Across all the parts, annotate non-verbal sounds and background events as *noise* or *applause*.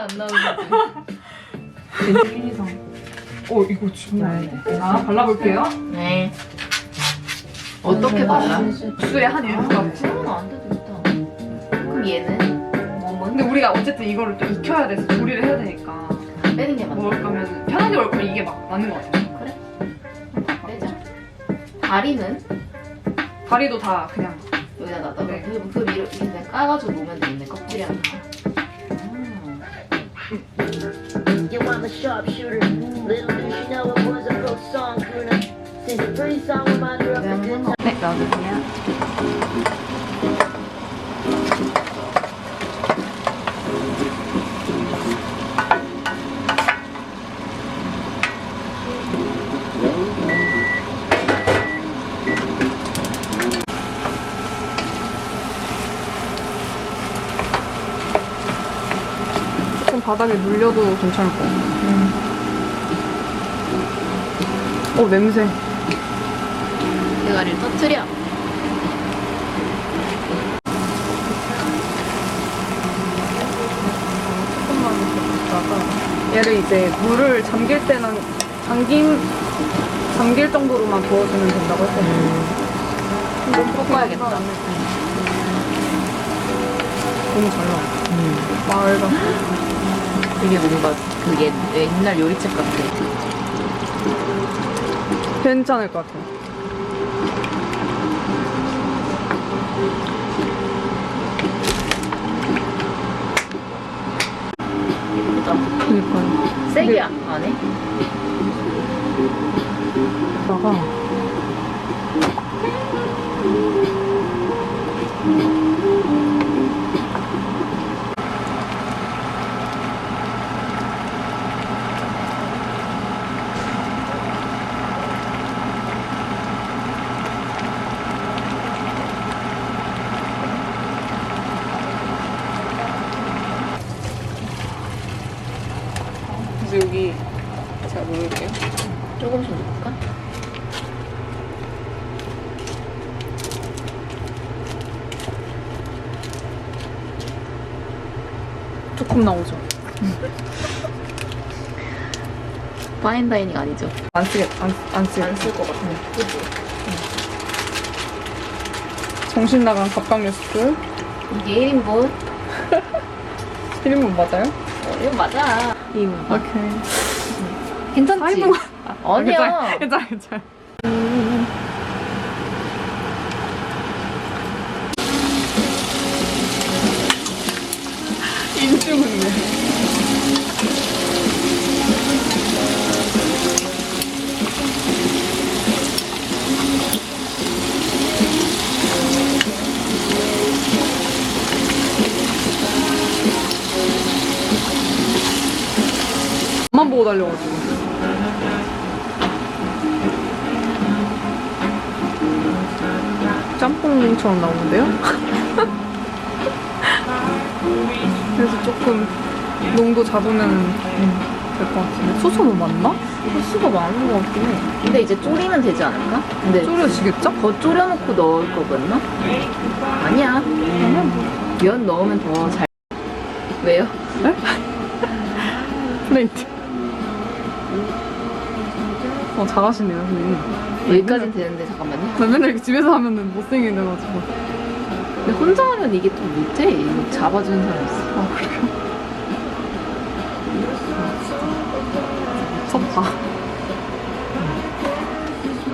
안 나오지. 왠지 1, 2, 3. 어 이거 정말. 자 발라볼게요. 네. 어떻게 발라? 입술에 한 일부가. 그러면 안 돼도 일단. 그럼 얘는 몸은 근데 우리가 어쨌든 이거를 또 익혀야 돼서 조리를 해야 되니까 빼는 게 맞아. 먹을 거면 편하게 먹을 거면 이게 막 맞는 것 같아요. 다 빼자. 다리는 다리도 다 그냥 여기다 놔둬. 네. 그, 그 위로 이렇게 까가지고 놓으면 되겠네. 껍질이랑 다. 놔두세요. 조금 바닥에 눌려도 괜찮을 것 같아요. 어 냄새. 대가리를 터트려. 조금만 넣다가 얘를 이제 물을 잠길 때는 잠김 잠길 정도로만 부어주면 된다고 했거든요. 좀 볶아야겠다. 너무 잘 나와. 안 돼. 되게 뭔가 그게 옛날 요리책 같아. 괜찮을 것 같아요. 그니까요. 세게 안 해? 다가 이제 여기 제가 넣을게요. 조금씩 넣을까? 조금 나오죠. *laughs* 파인다이닝 아니죠? 안 쓰겠 안, 안 쓰겠. 안쓸 것 같아. 그치? 정신 나간 갑각 뉴스. 이게 1인분? 1인분 맞아요? 어, 이거 맞아. 2인분. 오케이. 괜찮지? 사인분. 아, 아니야. 괜찮아, 괜찮아. 인중은 만 보고 달려가지고. 짬뽕처럼 나오는데요? *laughs* 그래서 조금 농도 잡으면 될것 같은데 소스도 맞나? 수가 많은 것 같긴 해. 근데 이제 졸이면 되지 않을까? 근데 졸여지겠죠? 더 졸여놓고 넣을 거겠나? 아니야. 면 넣으면 더 잘. 왜요? *laughs* 플레이트 어 잘하시네요 선생님 여기까지는 되는데 잠깐만요. 나 맨날 이렇게 집에서 하면은 못생기게 돼가지고 근데 혼자 하면 이게 또 못해. 이거 잡아주는 사람 있어. 아 그래요? 섭다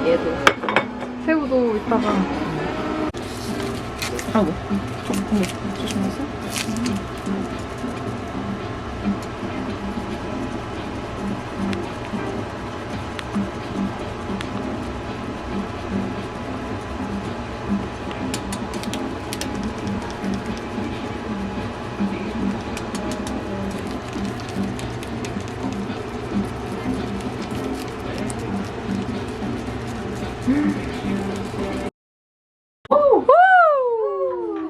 얘도. 새우도 이따가 하고. 조금 조심하세요 이거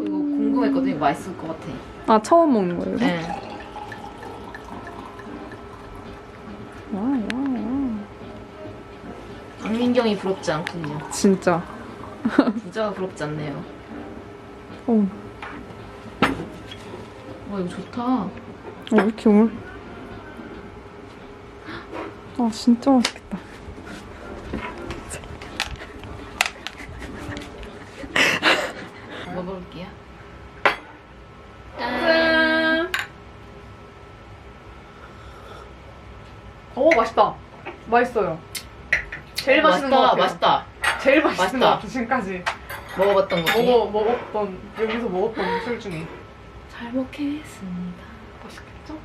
궁금했거든요. 맛있을 것 같아. 아 처음 먹는 거예요? 네. 와, 와, 와. 박민경이 부럽지 않군요. 진짜 부자가 부럽지 않네요. 어, 와 이거 좋다. 왜 이렇게 올? 아 진짜 맛있겠다. 먹어볼게요. 짠. 오 맛있다. 맛있어요. 제일 맛있는 것 같아요. 맛있다. 제일 맛있는 맛있다. 것 같아 지금까지. 먹어봤던 거 중에 먹어 먹었던 여기서 먹었던 술 중에. 잘 먹겠습니다. 맛있겠죠?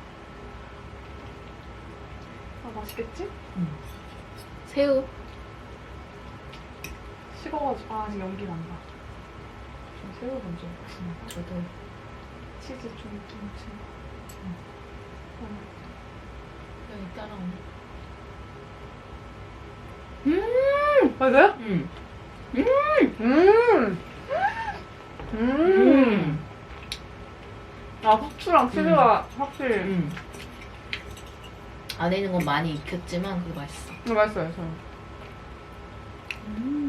아 맛있겠지? 새우. 식어가지고 아 아직 연기 난다. 좀 새우 먼저 먹겠습니다. 저도 치즈 좀 김치. 여기 따라오네. 맞아요? 음. 음. 음. 음. 아 후추랑 치즈가 확실히 음. 안에 있는 건 많이 익혔지만 그게 맛있어. 음, 맛있어요 저는. 음.